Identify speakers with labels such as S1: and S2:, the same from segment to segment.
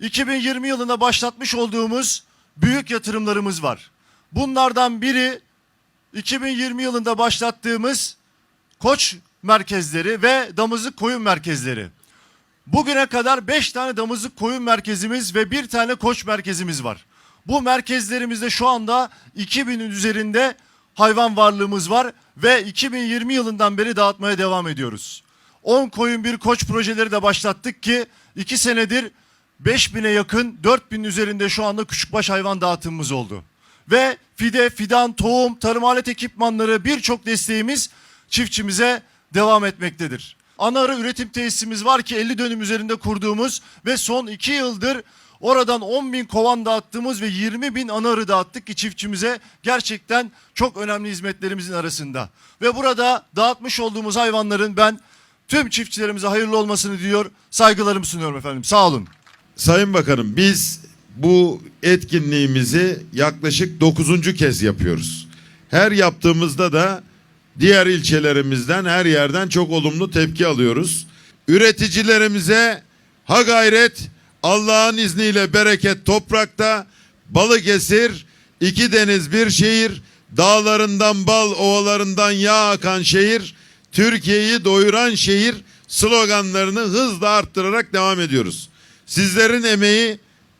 S1: 2020 yılında başlatmış olduğumuz büyük yatırımlarımız var. Bunlardan biri 2020 yılında başlattığımız koç merkezleri ve damızlık koyun merkezleri. Bugüne kadar 5 tane damızlık koyun merkezimiz ve bir tane koç merkezimiz var. Bu merkezlerimizde şu anda 2000'in üzerinde hayvan varlığımız var ve 2020 yılından beri dağıtmaya devam ediyoruz. 10 koyun bir koç projeleri de başlattık ki 2 senedir 5000'e yakın 4000 üzerinde şu anda küçükbaş hayvan dağıtımımız oldu. Ve fide, fidan, tohum, tarım alet ekipmanları birçok desteğimiz çiftçimize devam etmektedir. Ana arı üretim tesisimiz var ki 50 dönüm üzerinde kurduğumuz ve son 2 yıldır oradan 10 bin kovan dağıttığımız ve 20 bin ana arı dağıttık ki çiftçimize gerçekten çok önemli hizmetlerimizin arasında. Ve burada dağıtmış olduğumuz hayvanların ben tüm çiftçilerimize hayırlı olmasını diyor, saygılarımı sunuyorum efendim. Sağ olun.
S2: Sayın Bakanım biz bu etkinliğimizi yaklaşık dokuzuncu kez yapıyoruz. Her yaptığımızda da diğer ilçelerimizden her yerden çok olumlu tepki alıyoruz. Üreticilerimize ha gayret Allah'ın izniyle bereket toprakta Balıkesir iki deniz bir şehir dağlarından bal ovalarından yağ akan şehir Türkiye'yi doyuran şehir sloganlarını hızla arttırarak devam ediyoruz. Sizlerin emeği,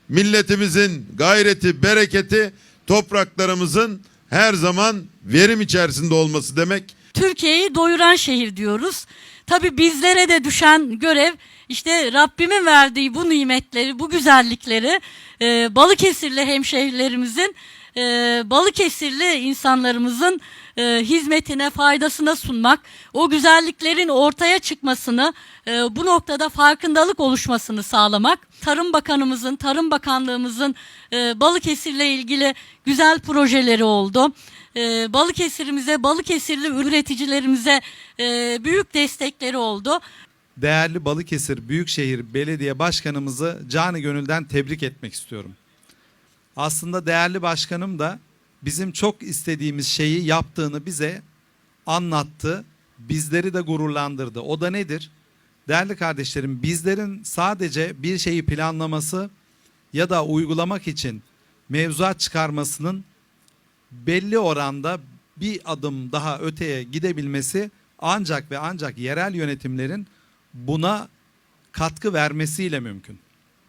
S2: milletimizin gayreti, bereketi, topraklarımızın her zaman verim içerisinde olması demek.
S3: Türkiye'yi doyuran şehir diyoruz. Tabii bizlere de düşen görev işte Rabbimin verdiği bu nimetleri, bu güzellikleri e, Balıkesirli hemşehrilerimizin, e, Balıkesirli insanlarımızın e, hizmetine, faydasına sunmak, o güzelliklerin ortaya çıkmasını, e, bu noktada farkındalık oluşmasını sağlamak. Tarım Bakanımızın, Tarım Bakanlığımızın e, Balıkesir'le ilgili güzel projeleri oldu e, Balıkesir'imize, Balıkesirli üreticilerimize e, büyük destekleri oldu.
S4: Değerli Balıkesir Büyükşehir Belediye Başkanımızı canı gönülden tebrik etmek istiyorum. Aslında değerli başkanım da bizim çok istediğimiz şeyi yaptığını bize anlattı. Bizleri de gururlandırdı. O da nedir? Değerli kardeşlerim bizlerin sadece bir şeyi planlaması ya da uygulamak için mevzuat çıkarmasının belli oranda bir adım daha öteye gidebilmesi ancak ve ancak yerel yönetimlerin buna katkı vermesiyle mümkün.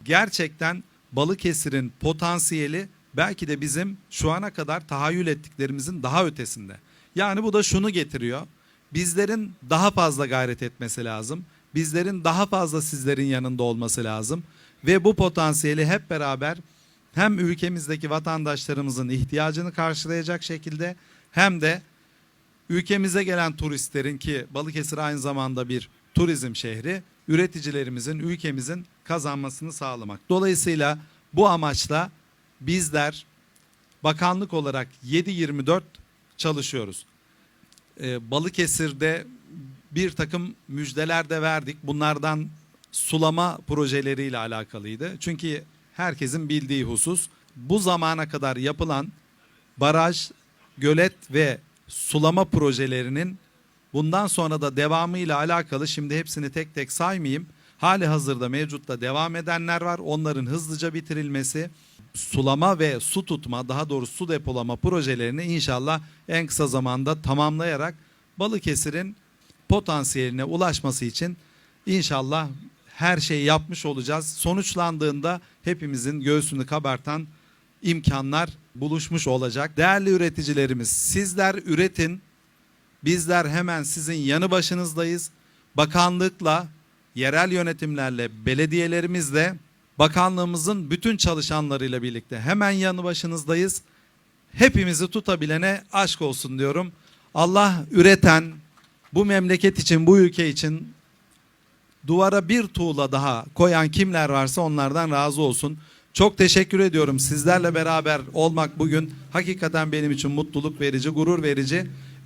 S4: Gerçekten Balıkesir'in potansiyeli belki de bizim şu ana kadar tahayyül ettiklerimizin daha ötesinde. Yani bu da şunu getiriyor. Bizlerin daha fazla gayret etmesi lazım. Bizlerin daha fazla sizlerin yanında olması lazım. Ve bu potansiyeli hep beraber hem ülkemizdeki vatandaşlarımızın ihtiyacını karşılayacak şekilde hem de ülkemize gelen turistlerin ki Balıkesir aynı zamanda bir turizm şehri üreticilerimizin ülkemizin kazanmasını sağlamak. Dolayısıyla bu amaçla bizler bakanlık olarak 7-24 çalışıyoruz. Ee, Balıkesir'de bir takım müjdeler de verdik. Bunlardan sulama projeleriyle alakalıydı. Çünkü herkesin bildiği husus bu zamana kadar yapılan baraj, gölet ve sulama projelerinin bundan sonra da devamıyla alakalı şimdi hepsini tek tek saymayayım. Hali hazırda mevcutta devam edenler var. Onların hızlıca bitirilmesi, sulama ve su tutma daha doğrusu su depolama projelerini inşallah en kısa zamanda tamamlayarak Balıkesir'in potansiyeline ulaşması için inşallah her şeyi yapmış olacağız. Sonuçlandığında hepimizin göğsünü kabartan imkanlar buluşmuş olacak. Değerli üreticilerimiz sizler üretin. Bizler hemen sizin yanı başınızdayız. Bakanlıkla, yerel yönetimlerle, belediyelerimizle, bakanlığımızın bütün çalışanlarıyla birlikte hemen yanı başınızdayız. Hepimizi tutabilene aşk olsun diyorum. Allah üreten, bu memleket için, bu ülke için duvara bir tuğla daha koyan kimler varsa onlardan razı olsun. Çok teşekkür ediyorum. Sizlerle beraber olmak bugün hakikaten benim için mutluluk verici, gurur verici.